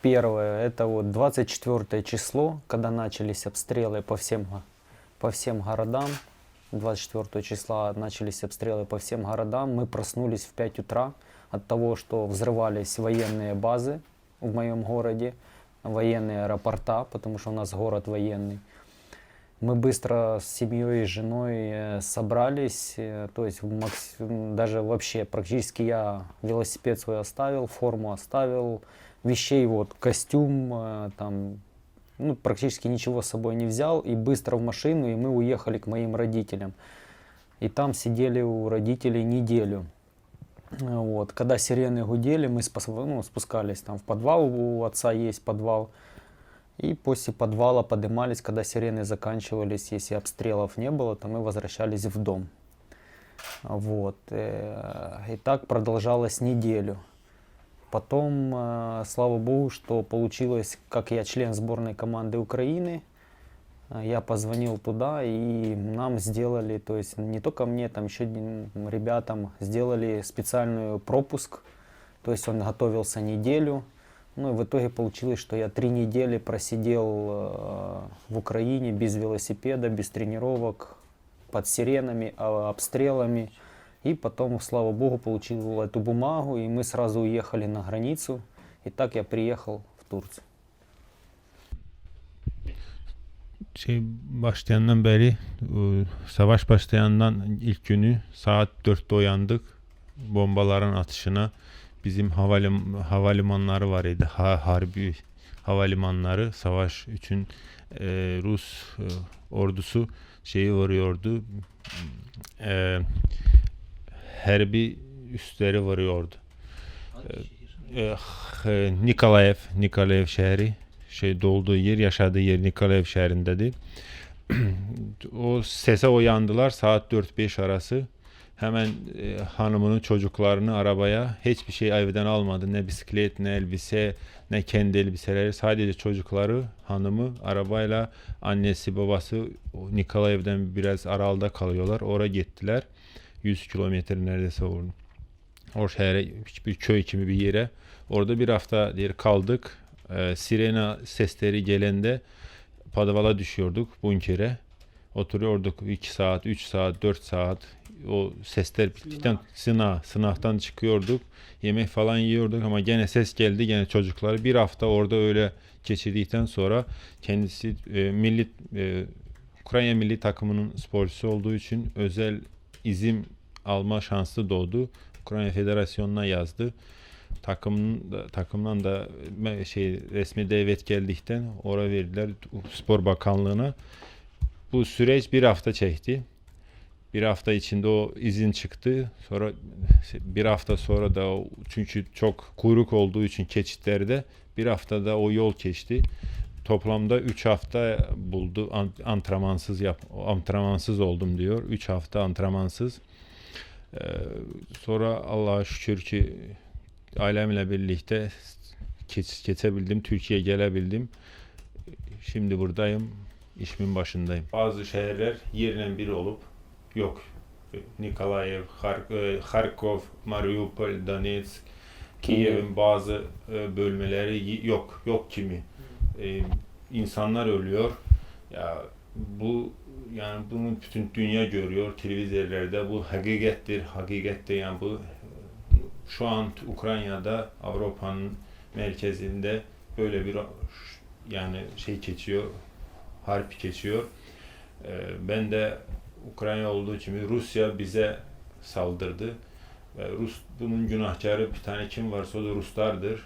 Первое, это вот 24 число, когда начались обстрелы по всем, по всем городам. 24 числа начались обстрелы по всем городам. Мы проснулись в 5 утра от того, что взрывались военные базы в моем городе, военные аэропорта, потому что у нас город военный. Мы быстро с семьей и женой э, собрались, э, то есть в макс- м, даже вообще практически я велосипед свой оставил, форму оставил, вещей вот костюм, э, там, ну практически ничего с собой не взял и быстро в машину и мы уехали к моим родителям. И там сидели у родителей неделю. Вот. Когда сирены гудели, мы спас- ну, спускались там в подвал, у отца есть подвал. И после подвала поднимались, когда сирены заканчивались, если обстрелов не было, то мы возвращались в дом. Вот. э, И так продолжалось неделю. Потом, э, слава богу, что получилось, как я член сборной команды Украины, э, я позвонил туда, и нам сделали, то есть не только мне, там еще ребятам сделали специальную пропуск, то есть он готовился неделю, ну и в итоге получилось, что я три недели просидел э, в Украине без велосипеда, без тренировок, под сиренами, а, обстрелами. И потом, слава богу, получил эту бумагу, и мы сразу уехали на границу. И так я приехал в Турцию. şey başlayandan beri e, savaş başlayandan ilk günü saat 4'te uyandık. Bombaların atışına bizim havalim, havalimanları var idi. Ha, harbi havalimanları savaş için e, Rus e, ordusu şeyi vuruyordu. E, herbi üsleri vuruyordu. E, e, Nikolaev, Nikolaev şehri şey doğduğu yer, yaşadığı yer Nikolaev şehrindədir. o sese uyandılar saat 4-5 arası. Hemen e, hanımını, çocuklarını arabaya hiçbir şey evden almadı. Ne bisiklet, ne elbise, ne kendi elbiseleri. Sadece çocukları, hanımı arabayla annesi, babası Nikolaev'den biraz aralda kalıyorlar. Oraya gittiler. 100 kilometre neredeyse orada. O şehre, hiçbir köy kimi bir yere. Orada bir hafta diye kaldık. Ee, sirena sesleri gelende Padavala düşüyorduk bunkere. Oturuyorduk 2 saat, 3 saat, 4 saat. O sesler bittikten sınav, sınavdan çıkıyorduk. Yemek falan yiyorduk ama gene ses geldi gene çocuklar. Bir hafta orada öyle geçirdikten sonra kendisi e, milli e, Ukrayna milli takımının sporcusu olduğu için özel izin alma şansı doğdu. Ukrayna Federasyonu'na yazdı. Takımın da, takımdan da şey resmi davet geldikten oraya verdiler Spor Bakanlığı'na. Bu süreç bir hafta çekti. Bir hafta içinde o izin çıktı. Sonra bir hafta sonra da çünkü çok kuyruk olduğu için keçitlerde bir haftada o yol geçti. Toplamda 3 hafta buldu An- antrenmansız yap antrenmansız oldum diyor. 3 hafta antrenmansız. Ee, sonra Allah'a şükür ki ailemle birlikte geç, geçebildim. Türkiye'ye gelebildim. Şimdi buradayım. işimin başındayım. Bazı şehirler yerine biri olup yok. E, Kharkov, Mariupol, Donetsk, Kiev'in bazı e, bölmeleri yok. Yok kimi. E, insanlar ölüyor. Ya bu yani bunu bütün dünya görüyor televizyonlarda. Bu hakikattir, hakikattir yani bu şu an Ukrayna'da Avrupa'nın merkezinde böyle bir yani şey geçiyor, harp geçiyor. Ee, ben de Ukrayna olduğu için Rusya bize saldırdı. Ve Rus bunun günahkarı bir tane kim varsa o da Ruslardır.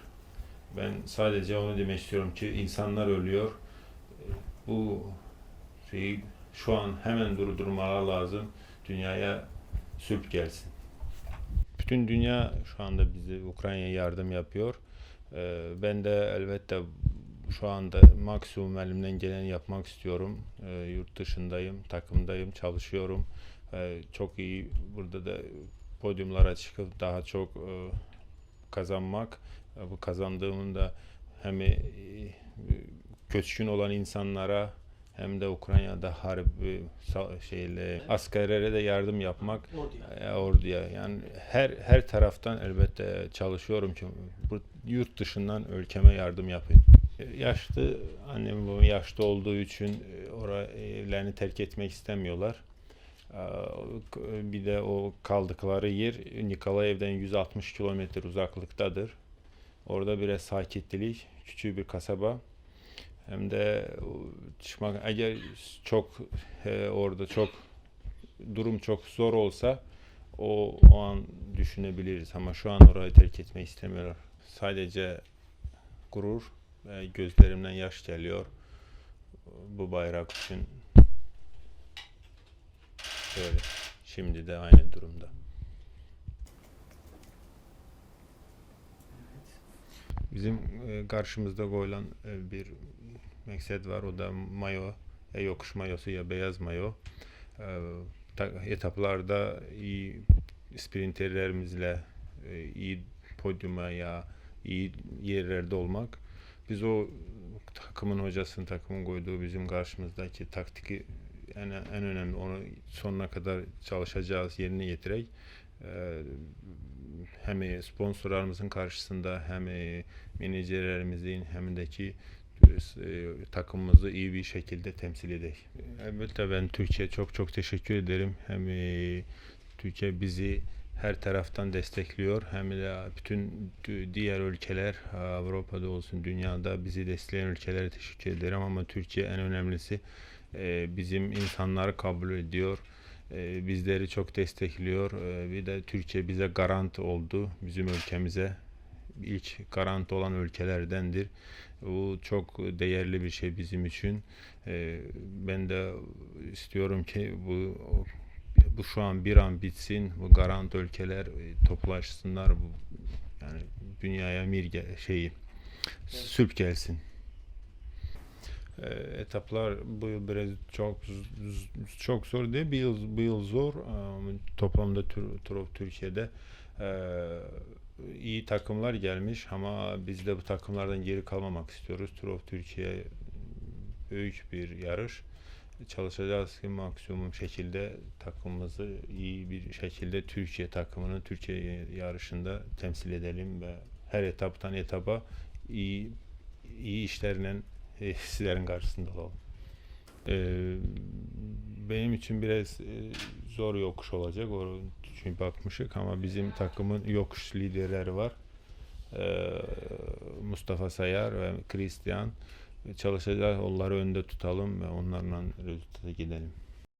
Ben sadece onu demek istiyorum ki insanlar ölüyor. Bu şeyi şu an hemen durdurmalar lazım. Dünyaya sülh gelsin. Bütün dünya şu anda bize Ukrayna'ya yardım yapıyor. Ee, ben de elbette şu anda maksimum elimden geleni yapmak istiyorum. Ee, yurt dışındayım, takımdayım, çalışıyorum. Ee, çok iyi burada da podyumlara çıkıp daha çok e, kazanmak. Bu kazandığımın da hem e, köçkün olan insanlara hem de Ukrayna'da harp e, şeyle askerlere de yardım yapmak e, orduya yani her her taraftan elbette çalışıyorum ki bu- yurt dışından ülkeme yardım yapayım. Yaşlı annem babam yaşlı olduğu için oraya evlerini terk etmek istemiyorlar. Bir de o kaldıkları yer Nikolaev'den 160 kilometre uzaklıktadır. Orada biraz sakitlik, küçük bir kasaba. Hem de çıkmak eğer çok e, orada çok durum çok zor olsa o, o an düşünebiliriz ama şu an orayı terk etmeyi istemiyorlar. Sadece gurur ve gözlerimden yaş geliyor bu bayrak için. Böyle. Şimdi de aynı durumda. Bizim e, karşımızda koyulan e, bir maksat var. O da mayo. Ya yokuş mayosu ya beyaz mayo. E, ta- etaplarda iyi sprinterlerimizle iyi podyuma ya iyi yerlerde olmak. Biz o takımın hocasının takımın koyduğu bizim karşımızdaki taktiki en, en önemli onu sonuna kadar çalışacağız yerine getirerek hem sponsorlarımızın karşısında hem e, menajerlerimizin hem de ki e, takımımızı iyi bir şekilde temsil edeyim. Elbette ben Türkiye çok çok teşekkür ederim. Hem e, Türkiye bizi her taraftan destekliyor hem de bütün diğer ülkeler Avrupa'da olsun dünyada bizi destekleyen ülkelere teşekkür ederim ama Türkiye en önemlisi e, bizim insanları kabul ediyor. E, bizleri çok destekliyor. E, bir de Türkiye bize garant oldu bizim ülkemize. ilk garant olan ülkelerdendir. Bu çok değerli bir şey bizim için. E, ben de istiyorum ki bu bu şu an bir an bitsin. Bu garant ülkeler e, toplaşsınlar. Bu yani dünyaya mir şeyi sülp gelsin. E, etaplar bu yıl biraz çok çok zor değil. Bir yıl, bir yıl zor. Ama toplamda Tur- Tur Türkiye'de e, iyi takımlar gelmiş ama biz de bu takımlardan geri kalmamak istiyoruz. Tur Türkiye büyük bir yarış. Çalışacağız ki maksimum şekilde takımımızı iyi bir şekilde Türkiye takımını Türkiye yarışında temsil edelim ve her etaptan etapa iyi iyi işlerle e, sizlerin karşısında olalım. Ee, benim için biraz e, zor yokuş olacak. O çünkü bakmışık ama bizim takımın yokuş liderleri var. Ee, Mustafa Sayar ve Christian çalışacağız. Onları önde tutalım ve onlarla rezultata gidelim.